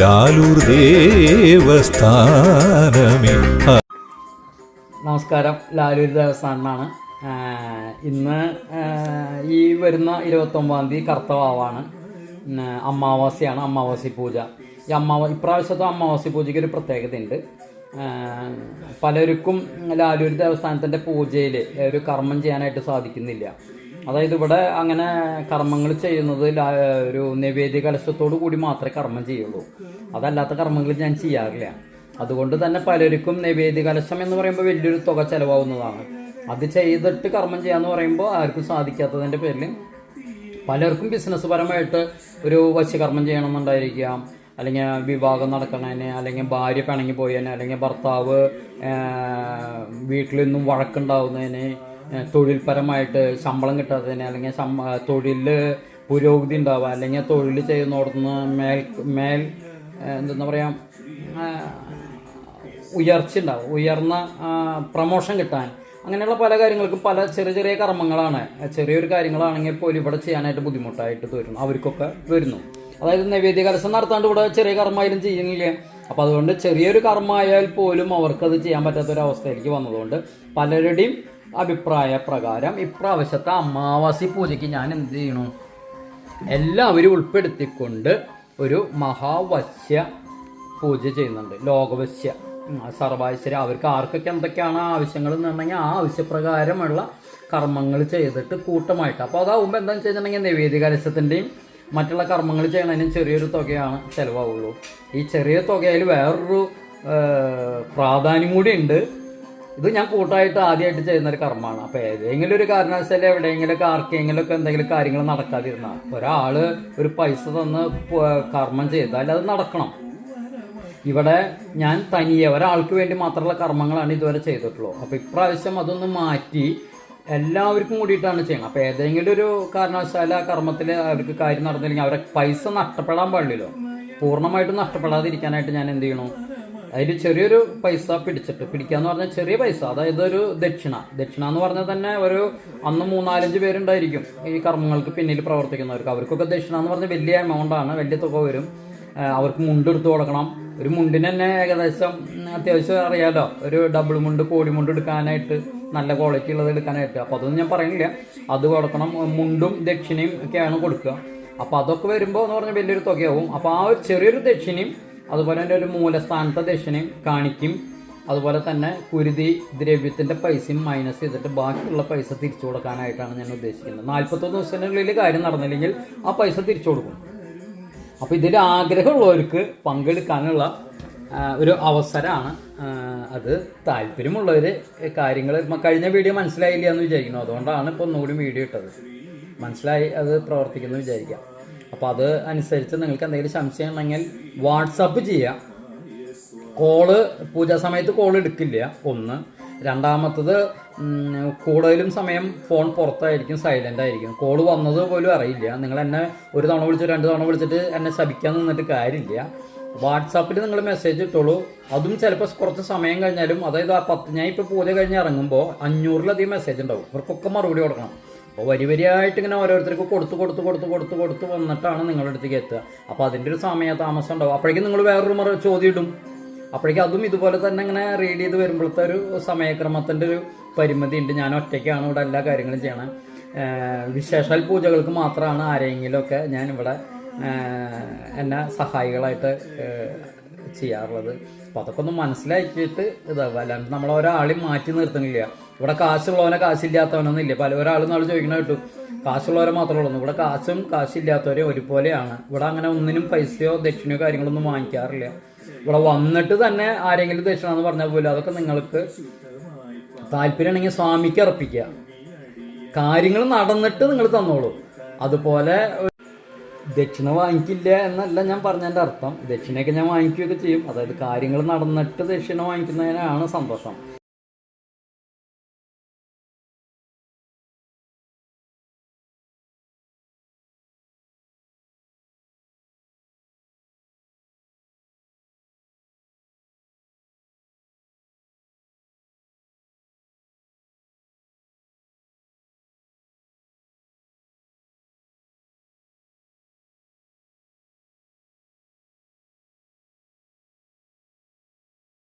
ലാലൂർ ദേവസ്ഥാനമേ. നമസ്കാരം. ലാലൂർ ദേവസ്ഥാനാണ് ഇന്ന് ഈ വരുന്ന ഇരുപത്തൊമ്പതാം തീയതി കർത്തവാവാണ്. അമാവാസിയാണ് അമാവാസി പൂജ. ഈ അമാവ ഇപ്രാവശ്യത്തെ അമാവാസി പൂജയ്ക്ക് ഒരു പ്രത്യേകതയുണ്ട്. പലർക്കും ലാലൂർ ദേവസ്ഥാനത്തിന്റെ പൂജയിൽ ഒരു കർമ്മം ചെയ്യാനായിട്ട് സാധിക്കുന്നില്ല. അതായത് ഇവിടെ അങ്ങനെ കർമ്മങ്ങൾ ചെയ്യുന്നത് ഒരു നിവേദ്യ കലശത്തോടു കൂടി മാത്രമേ കർമ്മം ചെയ്യുള്ളൂ. അതല്ലാത്ത കർമ്മങ്ങൾ ഞാൻ ചെയ്യാറില്ല. അതുകൊണ്ട് തന്നെ പലർക്കും നിവേദ്യ കലശം എന്ന് പറയുമ്പോൾ വലിയൊരു തുക ചെലവാകുന്നതാണ്. അത് ചെയ്തിട്ട് കർമ്മം ചെയ്യാന്ന് പറയുമ്പോൾ ആർക്കും സാധിക്കാത്തതിന്റെ പേരിൽ പലർക്കും ബിസിനസ് പരമായിട്ട് ഒരു വശ്യകർമ്മം ചെയ്യണമെന്നുണ്ടായിരിക്കാം. അല്ലെങ്കിൽ വിവാഹം നടക്കണതിന് അല്ലെങ്കിൽ ഭാര്യ പിണങ്ങി പോയതിന് അല്ലെങ്കിൽ ഭർത്താവ് വീട്ടിൽ നിന്നും വഴക്കുണ്ടാവുന്നതിന് തൊഴിൽപരമായിട്ട് ശമ്പളം കിട്ടാത്തതിന് അല്ലെങ്കിൽ തൊഴിൽ പുരോഗതി ഉണ്ടാവുക അല്ലെങ്കിൽ തൊഴിൽ ചെയ്യുന്നിടത്തുനിന്ന് മേൽ മേൽ എന്താ പറയുക ഉയർച്ച ഉണ്ടാവും. ഉയർന്ന പ്രമോഷൻ കിട്ടാൻ. അങ്ങനെയുള്ള പല കാര്യങ്ങൾക്കും പല ചെറിയ ചെറിയ കർമ്മങ്ങളാണ്. ചെറിയൊരു കാര്യങ്ങളാണെങ്കിൽ പോലും ഇവിടെ ചെയ്യാനായിട്ട് ബുദ്ധിമുട്ടായിട്ട് വരുന്നു അവർക്കൊക്കെ വരുന്നു. അതായത് നൈവേദ്യ കലശം നടത്താണ്ട് ഇവിടെ ചെറിയ കർമ്മമായാലും ചെയ്യുന്നില്ല. അപ്പോൾ അതുകൊണ്ട് ചെറിയൊരു കർമ്മമായാൽ പോലും അവർക്കത് ചെയ്യാൻ പറ്റാത്തൊരവസ്ഥയിലേക്ക് വന്നതുകൊണ്ട് പലരുടെയും അഭിപ്രായ പ്രകാരം ഇപ്രാവശ്യത്തെ അമാവാസി പൂജയ്ക്ക് ഞാൻ എന്ത് ചെയ്യണു? എല്ലാവരും ഉൾപ്പെടുത്തിക്കൊണ്ട് ഒരു മഹാവശ്യ പൂജ ചെയ്യുന്നുണ്ട്. ലോകവശ്യ. സർവാശ്വര അവർക്ക് ആർക്കൊക്കെ എന്തൊക്കെയാണ് ആവശ്യങ്ങൾ എന്നുണ്ടെങ്കിൽ ആ ആവശ്യപ്രകാരമുള്ള കർമ്മങ്ങൾ ചെയ്തിട്ട് കൂട്ടമായിട്ട്. അപ്പോൾ അതാവുമ്പോൾ എന്താണെന്ന് വെച്ചിട്ടുണ്ടെങ്കിൽ നിവേദ്യ കലശത്തിന്റെയും മറ്റുള്ള കർമ്മങ്ങൾ ചെയ്യണതിനും ചെറിയൊരു തുകയാണ് ചിലവാകുള്ളൂ ഈ ചെറിയ തുകയിൽ വേറൊരു പ്രാധാന്യം കൂടി ഉണ്ട്. ഇത് ഞാൻ കൂട്ടായിട്ട് ആദ്യമായിട്ട് ചെയ്യുന്ന ഒരു കർമ്മമാണ്. അപ്പോൾ ഏതെങ്കിലും ഒരു കാരണവശാൽ ആർക്കെങ്കിലും ഒക്കെ എന്തെങ്കിലും കാര്യങ്ങൾ നടക്കാതിരുന്നാൽ ഒരാൾ ഒരു പൈസ തന്ന് കർമ്മം ചെയ്താൽ അത് നടക്കണം. ഇവിടെ ഞാൻ തനിയെ ഒരാൾക്ക് വേണ്ടി മാത്രമുള്ള കർമ്മങ്ങളാണ് ഇതുവരെ ചെയ്തിട്ടുള്ളൂ. അപ്പോൾ ഇപ്രാവശ്യം അതൊന്ന് മാറ്റി എല്ലാവർക്കും കൂടിയിട്ടാണ് ചെയ്യുന്നത്. അപ്പോൾ ഏതെങ്കിലും ഒരു കാരണവശാല കർമ്മത്തിൽ അവർക്ക് കാര്യം നടന്നില്ലെങ്കിൽ അവരെ പൈസ നഷ്ടപ്പെടാൻ പാടില്ലല്ലോ. പൂർണമായിട്ടും നഷ്ടപ്പെടാതിരിക്കാനായിട്ട് ഞാൻ എന്ത് ചെയ്യണു? അതിൽ ചെറിയൊരു പൈസ പിടിച്ചിട്ട് പിടിക്കാന്ന് പറഞ്ഞാൽ ചെറിയ പൈസ. അതായത് ഒരു ദക്ഷിണ. ദക്ഷിണ എന്ന് പറഞ്ഞാൽ തന്നെ ഒരു അന്ന് മൂന്നാലഞ്ച് പേരുണ്ടായിരിക്കും ഈ കർമ്മങ്ങൾക്ക് പിന്നിൽ പ്രവർത്തിക്കുന്നവർക്ക്. അവർക്കൊക്കെ ദക്ഷിണ എന്ന് പറഞ്ഞാൽ വലിയ എമൗണ്ട് ആണ് വലിയ തുക വരും. അവർക്ക് മുണ്ട് കൊടുക്കണം. ഒരു മുണ്ടിന് തന്നെ ഏകദേശം അത്യാവശ്യം അറിയാലോ. ഒരു ഡബിൾ മുണ്ട് കോടി മുണ്ട് എടുക്കാനായിട്ട് നല്ല ക്വാളിറ്റി ഉള്ളത് എടുക്കാനായിട്ട്. അപ്പോൾ അതൊന്നും ഞാൻ പറയുന്നില്ല. അത് കൊടുക്കണം. മുണ്ടും ദക്ഷിണയും ഒക്കെയാണ് കൊടുക്കുക. അപ്പോൾ അതൊക്കെ വരുമ്പോൾ എന്ന് പറഞ്ഞാൽ വലിയൊരു തുകയാവും. അപ്പോൾ ആ ഒരു ചെറിയൊരു ദക്ഷിണയും അതുപോലെ തന്നെ ഒരു മൂലസ്ഥാനത്തെ ദക്ഷിണയും കാണിക്കും. അതുപോലെ തന്നെ കുരുതി ദ്രവ്യത്തിന്റെ പൈസയും മൈനസ് ചെയ്തിട്ട് ബാക്കിയുള്ള പൈസ തിരിച്ചു കൊടുക്കാനായിട്ടാണ് ഞാൻ ഉദ്ദേശിക്കുന്നത്. നാൽപ്പത്തൊന്ന് ദിവസത്തിനുള്ളിൽ കാര്യം നടന്നില്ലെങ്കിൽ ആ പൈസ തിരിച്ചു കൊടുക്കും. അപ്പോൾ ഇതിൽ ആഗ്രഹമുള്ളവർക്ക് പങ്കെടുക്കാനുള്ള ഒരു അവസരമാണ് അത്. താല്പര്യമുള്ളവർ കാര്യങ്ങൾ കഴിഞ്ഞ വീഡിയോ മനസ്സിലായില്ല എന്ന് വിചാരിക്കുന്നു. അതുകൊണ്ടാണ് ഇപ്പോൾ ഒന്നുകൂടി വീഡിയോ ഇട്ടത്. മനസ്സിലായി അത് പ്രവർത്തിക്കുന്നു വിചാരിക്കാം. അപ്പോൾ അത് അനുസരിച്ച് നിങ്ങൾക്ക് എന്തെങ്കിലും സംശയം ഉണ്ടെങ്കിൽ വാട്സപ്പ് ചെയ്യാം. കോൾ പൂജാ സമയത്ത് കോൾ എടുക്കില്ല. ഒന്ന്. രണ്ടാമത്തത് കൂടുതലും സമയം ഫോൺ പുറത്തായിരിക്കും സൈലന്റ് ആയിരിക്കും. കോൾ വന്നത് പോലും അറിയില്ല. നിങ്ങൾ എന്നെ ഒരു തവണ വിളിച്ച് രണ്ട് തവണ വിളിച്ചിട്ട് എന്നെ ശപിക്കാൻ നിന്നിട്ട് കാര്യമില്ല. വാട്സാപ്പിൽ നിങ്ങൾ മെസ്സേജ് ഇട്ടോളൂ. അതും ചിലപ്പോൾ കുറച്ച് സമയം കഴിഞ്ഞാലും അതായത് ആ പത്ത് ഞാൻ ഇപ്പോൾ പൂജ കഴിഞ്ഞ് ഇറങ്ങുമ്പോൾ അഞ്ഞൂറിലധികം മെസ്സേജ് ഉണ്ടാവും. ഇവർക്കൊക്കെ മറുപടി കൊടുക്കണം. അപ്പോൾ വരി വരിയായിട്ട് ഇങ്ങനെ ഓരോരുത്തർക്ക് കൊടുത്ത് കൊടുത്ത് കൊടുത്ത് കൊടുത്ത് കൊടുത്ത് വന്നിട്ടാണ് നിങ്ങളുടെ അടുത്തേക്ക് എത്തുക. അപ്പോൾ അതിന്റെ ഒരു സമയ താമസം ഉണ്ടാവും. അപ്പോഴേക്കും നിങ്ങൾ വേറൊരു മറ ചോദ്യം ഇടും. അപ്പോഴേക്കും അതും ഇതുപോലെ തന്നെ ഇങ്ങനെ റീഡ് ചെയ്ത് വരുമ്പോഴത്തെ ഒരു സമയക്രമത്തിന്റെ ഒരു പരിമിതി ഉണ്ട്. ഞാൻ ഒറ്റയ്ക്കാണ് ഇവിടെ എല്ലാ കാര്യങ്ങളും ചെയ്യണത്. ഏഹ് വിശേഷാൽ പൂജകൾക്ക് മാത്രമാണ് ആരെങ്കിലുമൊക്കെ ഞാൻ ഇവിടെ ഏഹ് എന്നെ സഹായികളായിട്ട് ചെയ്യാറുള്ളത്. അപ്പോൾ അതൊക്കെ ഒന്ന് മനസ്സിലാക്കിയിട്ട് ഇതാവുക. അല്ലാണ്ട് നമ്മളൊരാളെയും മാറ്റി നിർത്തുന്നില്ല. ഇവിടെ കാശുള്ളവനെ കാശില്ലാത്തവനൊന്നുമില്ല. പല ഒരാളും നാളെ ചോദിക്കണ കേട്ടു കാശുള്ളവരെ മാത്രമേ ഉള്ളൂ. ഇവിടെ കാശും കാശില്ലാത്തവരെ ഒരുപോലെയാണ് ഇവിടെ അങ്ങനെ ഒന്നിനും പൈസയോ ദക്ഷിണയോ കാര്യങ്ങളൊന്നും വാങ്ങിക്കാറില്ല. ഇവിടെ വന്നിട്ട് തന്നെ ആരെങ്കിലും ദക്ഷിണ എന്ന് പറഞ്ഞാൽ പോലും അതൊക്കെ നിങ്ങൾക്ക് താല്പര്യമാണെങ്കിൽ സ്വാമിക്ക് അർപ്പിക്കുക. കാര്യങ്ങൾ നടന്നിട്ട് നിങ്ങൾ തന്നോളൂ. അതുപോലെ ദക്ഷിണ വാങ്ങിക്കില്ല എന്നല്ല ഞാൻ പറഞ്ഞതിന്റെ അർത്ഥം. ദക്ഷിണയൊക്കെ ഞാൻ വാങ്ങിക്കുകയൊക്കെ ചെയ്യും. അതായത് കാര്യങ്ങൾ നടന്നിട്ട് ദക്ഷിണ വാങ്ങിക്കുന്നതിനാണ് സന്തോഷം.